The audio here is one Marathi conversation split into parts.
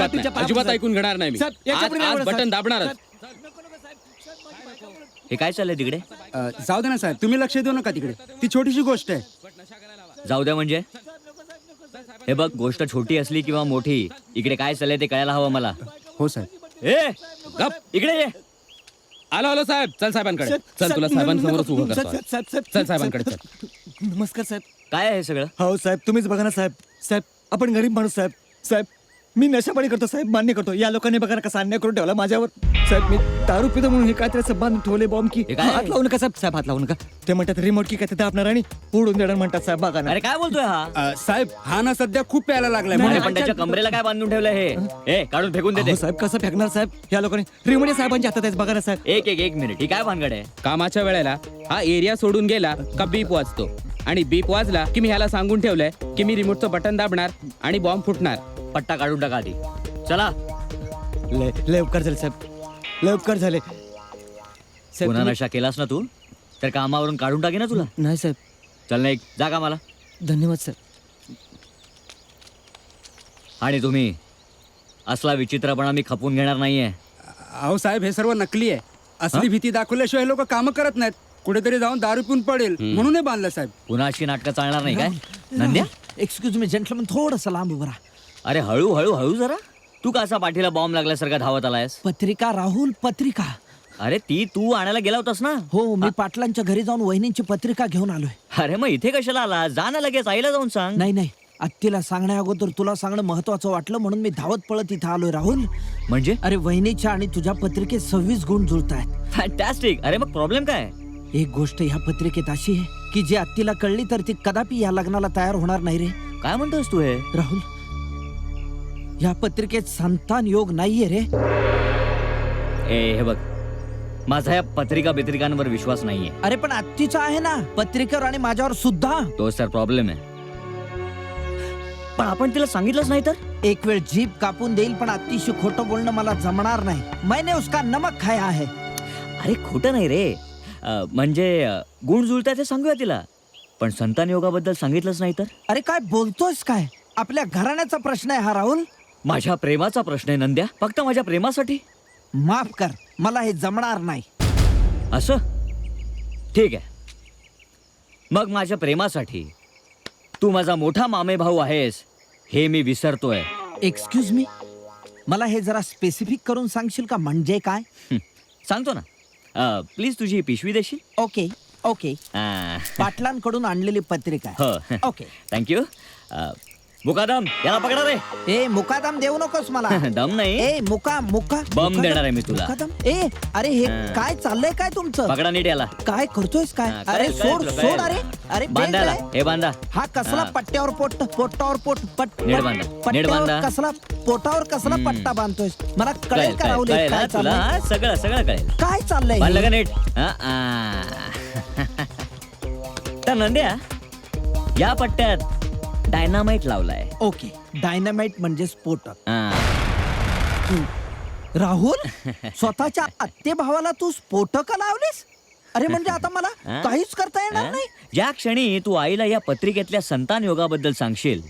अजिबात नाही. ऐकून घेणार नाही मी. साहेब, याच्या आज- पुढे नाही आज बोला, बटन साहेब. दाबणारच हे काय चाललंय तिकडे? अ, जाऊ दे ना साहेब तुम्ही लक्ष देऊ नका तिकडे. ती छोटीशी गोष्ट आहे. जाऊ द्या म्हणजे. हे बघ गोष्ट छोटी असली किंवा मोठी इकडे काय चाललंय ते कळायला हवं मला. हो साहेब. ए गप इकडे ये. आलो आलो साहेब. चल साहेबांकडे. साहेब, चल तुला साहेब, साहेबांसमोरच नका- उभं साहेब, करतो साहेब, साहेब, चल साहेबांकडे चल. नमस्कार साहेब. काय आहे हे सगळं? हो साहेब तुम्हीच बघा ना साहेब. साहेब आपण गरीब माणूस साहेब. साहेब मी नशापाणी करतो साहेब मान्य करतो. या लोकांनी बघा ना कसा अन्याय करून ठेवला माझ्यावर. साहेब मी दारू पितो म्हणून हे काहीतरी असं बांधून ठेवले बॉम्ब की हे काय? हात लावू नका साहेब साहेब हात लावू नका. ते म्हणतात रिमोट की काय ते दाबणार आणि उडून देणार म्हणतात साहेब बघा ना. अरे काय बोलतोय हा? अ, साहेब हा ना सध्या खूप प्यायला लागलाय. नाही, अरे म्हणजे पण त्याच्या कमरेला काय बांधून ठेवलंय हे? ए काढून फेकून देते. साहेब कसं फेकणार साहेब? या लोकांनी रिमोट या साहेबांच्या हातात आहे बघा ना साहेब. एक एक एक मिनिट ही काय भानगड आहे? कामाच्या वेळेला हा एरिया सोडून गेला का बीप वाजतो. आणि बीप वाजला की मी ह्याला सांगून ठेवलंय की मी रिमोटचं बटन दाबणार आणि बॉम्ब फुटणार. पट्टा काढून टाका आधी. चला. लय लय उपकार झाले साहेब. लय उपकार झाले. साहेब पुन्हा तुम्ही- नशा केलास ना तू? तर कामावरून काढून टाके ना तुला. नाही साहेब. चल नाही जा कामाला. धन्यवाद साहेब. आणि तुम्ही असला विचित्रपणा मी खपून घेणार नाहीये. अहो साहेब हे सर्व नकली आहे. असली भीती दाखवल्याशिवाय लोक कामं करत नाहीत. कुठेतरी जाऊन दारू पिऊन पडेल. म्हणून हे बांधलं साहेब. पुन्हा अशी नाटकं चालणार नाही काय? नंद्या? एक्सक्यूज मी जेंटलमन थोडंसं लांब उभं राहा. अरे हळू हळू हळू जरा. तू का असा पाठीला बॉम्ब लागल्यासारखा धावत आलायस? पत्रिका राहुल पत्रिका. अरे ती तू आणायला गेला होतास ना? हो मी पाटलांच्या घरी जाऊन वहिनींची पत्रिका घेऊन आलोय. अरे मग इथे कशाला आला? जा ना लगेच आईला जाऊन सांग. नाही नाही. आत्तीला सांगण्या अगोदर तुला सांगणं महत्वाचं वाटलं म्हणून मी धावत पळत इथं आलोय राहुल. म्हणजे? अरे वहिनीच्या आणि तुझ्या पत्रिकेत सव्वीस गुण जुळत आहेत फॅन्टॅस्टिक अरे मग प्रॉब्लेम काय? एक गोष्ट ह्या पत्रिकेत अशी आहे की जी आत्तीला कळली तर ती कदापि या लग्नाला तयार होणार नाही रे. काय म्हणतोस तू हे? राहुल या पत्रिकेत संतान योग नाहीये रे. ए हे बघ. माझा या पत्रिका बित्रिकांवर विश्वास नाहीये. अरे पण आत्तीचा आहे ना. पत्रिकेवर आणि माझ्यावर सुद्धा. तोच तर प्रॉब्लेम आहे. पण आपण तिला सांगितलंच नाही तर? एक वेळ जीप कापून देईल पण अतिशय खोटं बोलणं मला जमणार नाही. मैंने उसका नमक खाया है. अरे खोटं नाही रे. अं, म्हणजे अं, गुण जुळतात हे सांगूया तिला. पण संतान योगाबद्दल सांगितलंच नाही तर? अरे काय बोलतोयस काय? आपल्या घराण्याचा प्रश्न आहे हा राहुल. माझ्या प्रेमाचा प्रश्न आहे नंद्या. फक्त माझ्या प्रेमासाठी? माफ कर. मला हे जमणार नाही. असं? ठीक आहे. मग माझ्या प्रेमासाठी तू माझा मोठा मामे भाऊ आहेस हे मी विसरतोय. एक्सक्यूज मी मला हे जरा स्पेसिफिक करून सांगशील का? म्हणजे काय? हं, सांगतो ना. प्लीज तुझी ही पिशवी देशील? ओके ओके आ, पाटलांकडून आणलेली पत्रिका. हो. ओके थँक्यू मुकादम याला पकडा रे ए मुकादम देऊ नकोस मला दम नाही ए मुका मुका बम मुकादम- देणार आहे मी तुला. मुकादम ए अरे हे. काय चाललंय काय तुमचं पकडा नीट याला काय करतोयस काय हा, अरे सोड तुला, सोड. अरे अरे बेल्ट आहे. हे बांधा हा कसला हा. पट्ट्यावर पोट पोटावर पोट पट नीट पट- बांधा, नीट पट्ट्यावर बांधा. कसला पोटावर कसला. पट्टा बांधतोयस मला कळेल कळेल का कळेल राहुल हे कळेल, काय तुला चाललंय हा, सगळं सगळं कळेल काय चाललंय बांधलं? का नीट हा, आ. तर नंद्या या पट्ट्यात डायनामाइट लावलाय. ओके डायनामाइट म्हणजे स्फोटक. हा. राहुल? स्वतःच्या आत्ते भावाला तू स्फोटक लावलीस? अरे म्हणजे आता मला हा? काहीच करता येणार हा? नाही. ज्या क्षणी तू आईला या पत्रिकेतल्या संतान योगाबद्दल सांगशील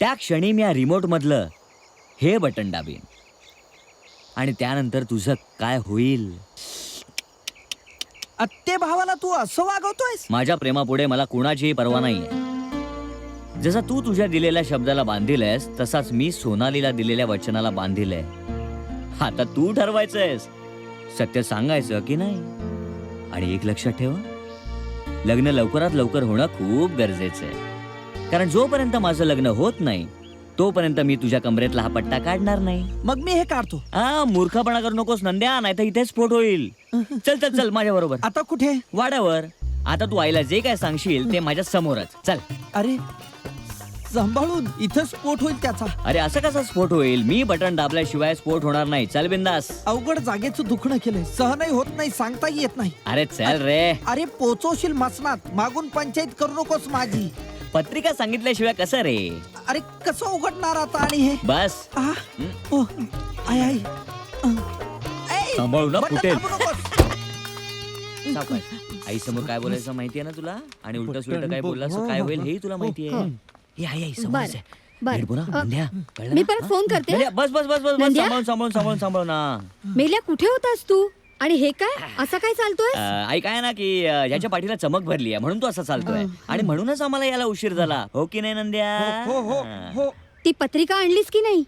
त्या क्षणी मी या रिमोट मधलं हे बटन दाबीन. आणि त्यानंतर तुझं काय होईल? आत्ते भावाला तू असं वागवतोयस? माझ्या प्रेमापुढे मला कुणाचीही पर्वा नाहीये. जसा तू तुझ्या दिलेल्या शब्दाला बांधिलयस तसाच मी सोनालीला दिलेल्या वचनाला बांधिलय. आता तू ठरवायचंयस. सत्य सांगायचं की नाही? आणि एक लक्षात ठेव लग्न लवकरात लवकर होणं खूप गरजेचं आहे कारण जोपर्यंत माझं लग्न होत नाही तोपर्यंत मी तुझ्या कमरेतला हा पट्टा काढणार नाही. मग मी हे काढतो. हा मूर्खपणा करू नकोस नंद्या नाही तर इथे स्फोट होईल. चल चल चल माझ्या बरोबर. आता कुठे? वाड्यावर. आता तू आईला जे काय सांगशील ते माझ्या समोरच. चल. अरे सांभाळून इथं स्फोट होईल त्याचा. अरे असं कसा स्फोट होईल? मी बटन दाबल्याशिवाय स्फोट होणार नाही. चल बिंदास. अवघड जागेचं दुखणं केलंय. सहनही होत नाही सांगताही येत नाही. अरे चल रे. अरे पोचवशील मसनात. मागून पंचायत करू नकोस माझी. पत्रिका सांगितल्याशिवाय कसं रे? अरे कसं उघडणार आता आणि हे? बस. आ, ओ, आय आय ऐ, सांभाळू ना, फुटेल. दाबू नकोस. आई समोर काय बोलायचं माहितीये ना तुला? आणि उलट सुलट काय बोललास? तर काय होईल हेही तुला माहितीये. हे आई आई समोरच आहे बर. नीट बोला, अ, नंद्या, कळलं मी ना? परत फोन करते नंद्या, बस बस बस बस बस नंद्या? सांभाळून सांभाळून सांभाळून सांभाळून ना मेल्या कुठे होतास तू? आणि हे काय? असं काय चालतोय? अं, ऐक आहे ना की अं, ह्याच्या पाठीला चमक भरली आहे म्हणून तो असा चालतोय. आणि म्हणूनच आम्हाला याला उशीर झाला. हो की नाही नंद्या? हो हो हा. हो. ती पत्रिका आणलीस की नाही?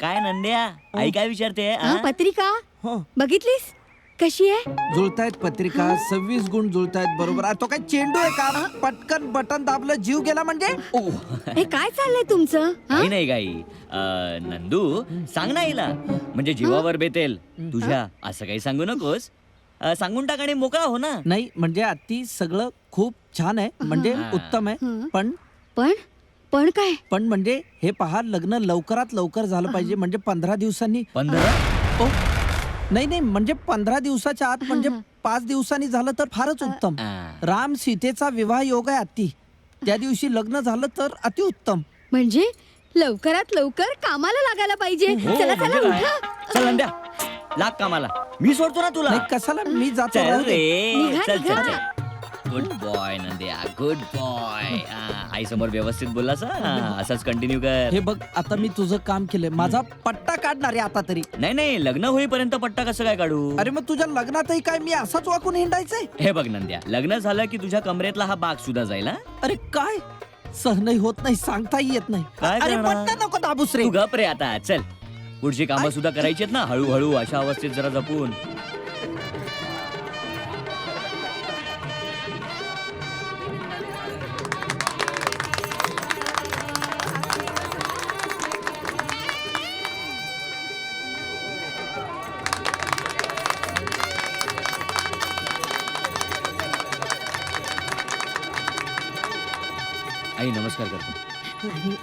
काय नंद्या? आई काय विचारते हा, हा? पत्रिका? हो. बघितलीस? कशी आहे? जुळतायत पत्रिका सव्वीस गुण जुळतायत बरोबर. आ, तो काय चेंडू आहे का? पटकन बटन दाबलं जीव गेला म्हणजे? हे काय चाललंय तुमचं? हा? काही नाही गाई. अं, नंदू सांग ना हिला. म्हणजे जीवावर बेतेल. तुझ्या असं काही सांगू नकोस. अं, सांगून टाक आणि मोकळा हो ना. नाही म्हणजे अति सगळं खूप छान आहे. म्हणजे हा. उत्तम आहे. पण पण? पण काय? पण म्हणजे हे पहा लग्न लवकरात लवकर झालं पाहिजे. म्हणजे पंधरा दिवसांनी. पंधरा? ओ, नाही नाही म्हणजे पंधरा दिवसाच्या आत म्हणजे पाच दिवसांनी झालं तर फारच उत्तम. राम सीतेचा विवाह योग आहे अति. त्या दिवशी लग्न झालं तर अतिउत्तम म्हणजे लवकरात लवकर कामाला लागायला पाहिजे. हो, चला म्हणजे चला काय? उठा. चल लाग कामाला. मी सोडतो ना तुला. कशाला? मी जातो. राहू दे. निघा, चल चल निघा. Good boy Nandya. Good boy आई समोर व्यवस्थित बोललास हा? असंच कंटिन्यू कर. हे बघ आता मी तुझं काम केलंय. माझा पट्टा काढणार आहे आता तरी. नाही नाही लग्न होईपर्यंत पट्टा कसं काय काढू? अरे मग तुझ्या लग्नातही काय मी असाच वाकून हिंडायचंय? हे बघ नंद्या लग्न झालं की तुझ्या कमरेतला हा बाग सुद्धा जाईल हा? अरे काय? सहनही होत नाही सांगताही येत नाही. काय अरे करणार? पट्टा नको दाबूस रे. तू गप रे आता चल. पुढची कामं सुद्धा करायची आहेत ना हळूहळू अशा अवस्थेत जरा जपून. नमस्कार करतो. आणि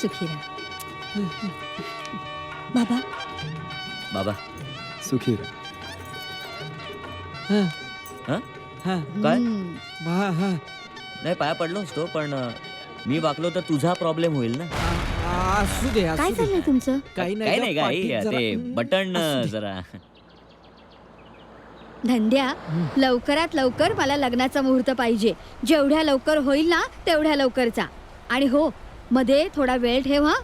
सुखी राहा बाबा? बाबा सुखी हं, हं? हं, काय? हम्म. नाही पाया पडलोच तो पण अं, मी वाकलो तर तुझा प्रॉब्लेम होईल ना. आ- असू दे काय दे. चाललंय तुमचं? काही काही नाही पाठीत जरा- ते बटन. जरा. धंद्या लवकरात लवकर मला लग्नाचा मुहूर्त पाहिजे. जेवढ्या लवकर होईल ना तेवढ्या लवकरचा. आणि हो मध्ये थोडा वेळ ठेव हा.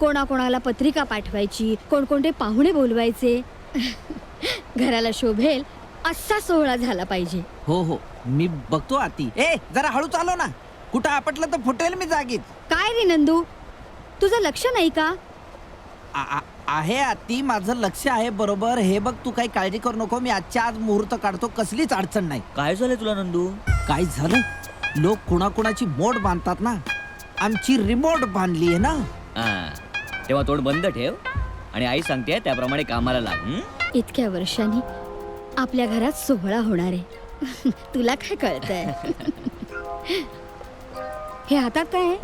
कोणाकोणाला पत्रिका पाठवायची कोणकोणते पाहुणे बोलवायचे. घराला शोभेल असा सोहळा झाला पाहिजे. हो हो. मी बघतो आती. ए जरा हळू चालव ना. कुठं आपटलं तर फुटेल मी जागीत काय रे नंदू? तुझं लक्ष नाही का? आ- आ- आहे आती माझं लक्ष आहे बरोबर. हे बघ तू काही काळजी करू नको. मी आजच्या आज मुहूर्त काढतो. कसलीच अडचण नाही. काय झालंय तुला नंदू? काय झालं? लोक कुणाकुणाची मोड बांधतात ना? आमची रिमोट बांधली आहे ना? हा. तेव्हा तोंड बंद ठेव. आणि आई सांगते त्याप्रमाणे कामाला लाग हं? इतक्या वर्षांनी आपल्या घरात सोहळा होणार आहे. तुला काय कळतंय? हे हातात काय आहे?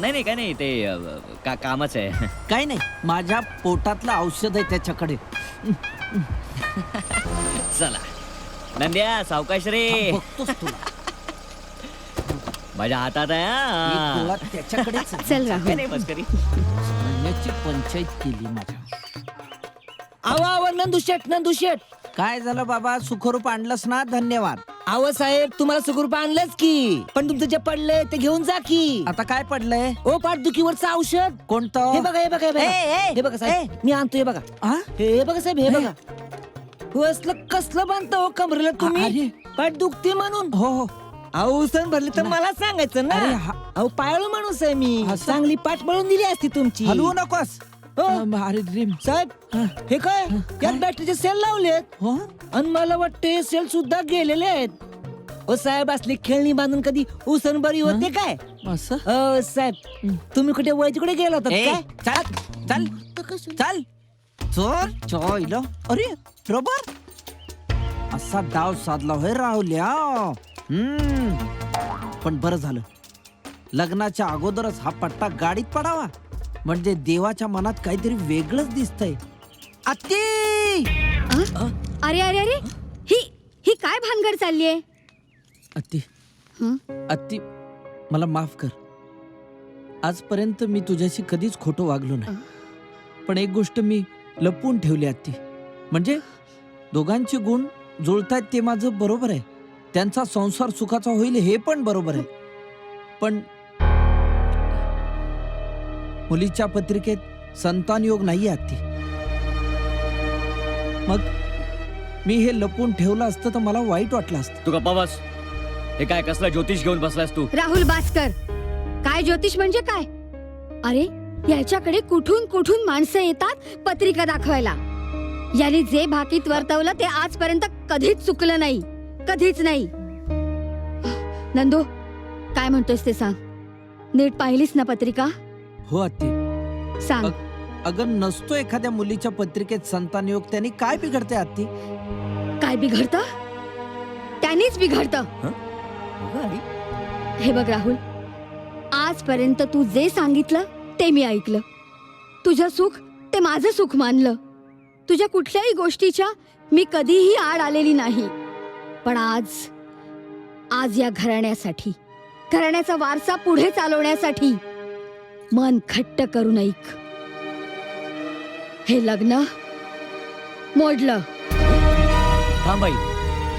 नाही नाही काय नाही ते अ, का कामच आहे. काही नाही माझ्या पोटातलं औषध आहे त्याच्याकडे. चला. नंद्या सावकाश रे. तुला. माझ्या हातात आहे हा. त्याच्याकडेच आहे. चल राहुल. काय नाही मस्करी म्हणण्याची पंचायत केली माझ्या. आवा आवा नंदू शेठ नंदू शेठ. काय झालं बाबा? सुखरूप आणलंस ना? धन्यवाद. आव साहेब तुम्हाला सुखरूप आणलंच की. पण तुमचं जे पडलंय ते घेऊन जा की. आता काय पडलंय? ओ पाठदुखीवरचं औषध. कोणतं? हे बघा हे बघा हे बघा. ए, ए, हे बघा साहेब. मी आणतो हे बघा. हा? हे बघा साहेब हे बघा. हो असलं कसलं बांधता हो कमरेला अरे. तुम्ही? पाठ दुखते म्हणून. हो हो. अहो भरली तर मला सांगायचं ना. अरे, हा- अहो पायाळू माणूस आहे मी. असं? चांगली पाठ पळून दिली असती तुमची. हलवू नकोस. अं, अरे ड्रीम साहेब हे. काय? यात बॅटरीचे सेल लावलेत हो? आणि मला वाटते सेल सुद्धा गेलेले आहेत. ओ साहेब असली खेळणी बांधून कधी उसन बरी होते काय? असं? अ साहेब तुम्ही कुठे वय तिकडे गेला होता काय? चल चल. चल. चोर. चोयलो अरे रबर असा डाव साधला होय राहुल्या हम्म. पण बरं झालं. लग्नाच्या अगोदरच हा पट्टा गाडीत पडावा. म्हणजे देवाच्या मनात काहीतरी वेगळंच दिसतंय. अ? अरे अरे अरे! ही ही काय भानगड चाललीये? अत्ती हं? अत्ती मला माफ कर. आजपर्यंत मी तुझ्याशी कधीच खोटं वागलो नाही. पण एक गोष्ट मी लपवून ठेवली अत्ती म्हणजे दोघांचे गुण जुळतायत ते माझं बरोबर आहे. त्यांचा संसार सुखाचा होईल हे पण बरोबर आहे. पण मुलीच्या पत्रिकेत संतान योग नाही आत्ती मग मी हे लपून ठेवलं असतं तर मला वाईट वाटलं असतं. तू गप्पा बस. हे काय कसला ज्योतिष घेऊन बसलास तू? राहुल भास्कर काय ज्योतिष म्हणजे काय? अरे याच्याकडे कुठून कुठून माणसं येतात पत्रिका दाखवायला? याने जे भाकीत वर्तवलं ते आजपर्यंत कधीच चुकलं नाही कधीच नाही. नंदू काय म्हणतोस ते सांग? नीट पाहिलीस ना पत्रिका? हो आत्ती. सांग. अगं नसतो एखाद्या मुलीच्या पत्रिकेत संतान योग त्यांनी काय बिघडते आत्ती? काय बिघडत? त्यांनीच बिघडत. हे बघ राहुल. आजपर्यंत तू जे सांगितलं ते मी ऐकलं. तुझं सुख ते माझं सुख मानलं. तुझ्या कुठल्याही गोष्टीच्या मी कधीही आड आलेली नाही. पण आज आज या घराण्यासाठी घराण्याचा वारसा पुढे चालवण्यासाठी मन खट्ट करून ऐक हे लग्न मोडलं.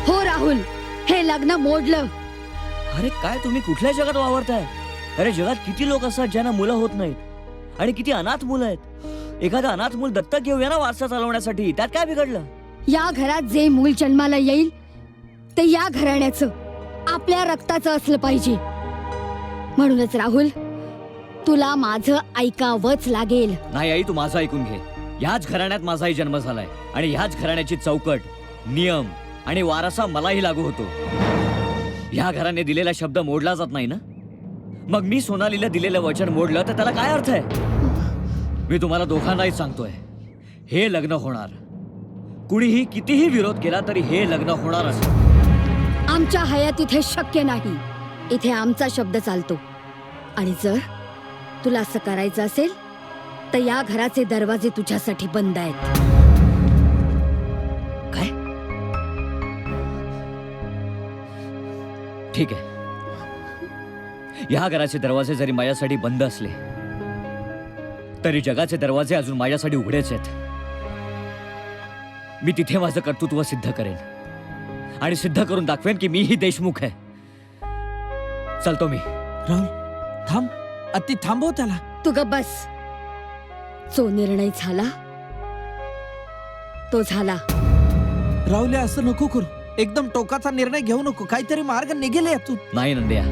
हो राहुल हे लग्न मोडलं. अरे काय तुम्ही कुठल्या जगात वावरताय? अरे जगात किती लोक असतात ज्यांना मुलं होत नाहीत? आणि किती अनाथ मुलं आहेत? एखादं अनाथ मूल दत्तक घेऊया ना वारसा चालवण्यासाठी. त्यात काय बिघडलं? या घरात जे मूल जन्माला येईल ते या घराण्याचं आपल्या रक्ताचं असलं पाहिजे. म्हणूनच राहुल तुला माझं ऐकावंच लागेल. नाही आई तू माझं ऐकून घे. ह्याच घराण्यात माझाही जन्म झालाय. आणि ह्याच घराण्याची चौकट नियम आणि वारसा मलाही लागू होतो. ह्या घराने दिलेला शब्द मोडला जात नाही ना? मग मी सोनालीला दिलेलं वचन मोडलं तर त्याला काय अर्थ आहे? मी तुम्हाला दोघांनाही सांगतोय हे लग्न होणार. कुणीही कितीही विरोध केला तरी हे लग्न होणारच आमच्या हयात इथे शक्य नाही. इथे आमचा शब्द चालतो. आणि जर तुला असं करायचं असेल तर या घराचे दरवाजे तुझ्यासाठी बंद आहेत. काय? ठीक आहे. या घराचे दरवाजे जरी माझ्यासाठी बंद असले तरी जगाचे दरवाजे अजून माझ्यासाठी उघडेच आहेत. मी तिथे माझं कर्तृत्व सिद्ध करेन. आणि सिद्ध करून दाखवेन की मीही देशमुख आहे. चलतो मी. राहुल थांब. अति थांबव त्याला. तू ग बस. जो निर्णय झाला तो झाला. राहुल असं नको करू. एकदम टोकाचा निर्णय घेऊ नको. काहीतरी मार्ग निघेल यातून. नाही नंद्या.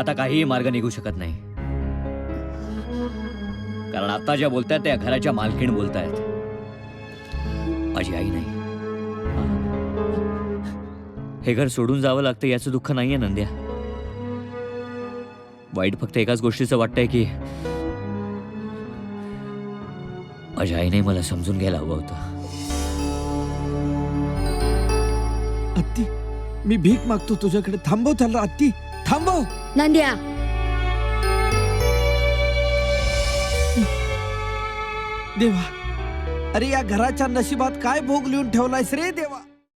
आता काहीही मार्ग निघू शकत नाही. कारण आता ज्या बोलतायत त्या घराच्या मालकीण बोलतायत. माझी आई नाही. हे घर सोडून जावं लागतं याचं दुःख नाहीये नंद्या. वाईट फक्त एकाच गोष्टीचं वाटतंय की माझ्या आईने मला समजून घ्यायला हवं होतं. अत्ती मी भीक मागतो तुझ्याकडे. थांबव त्याला अत्ती थांबव. नंद्या. देवा अरे या घराच्या नशिबात काय भोग लिहून ठेवलायस रे देवा?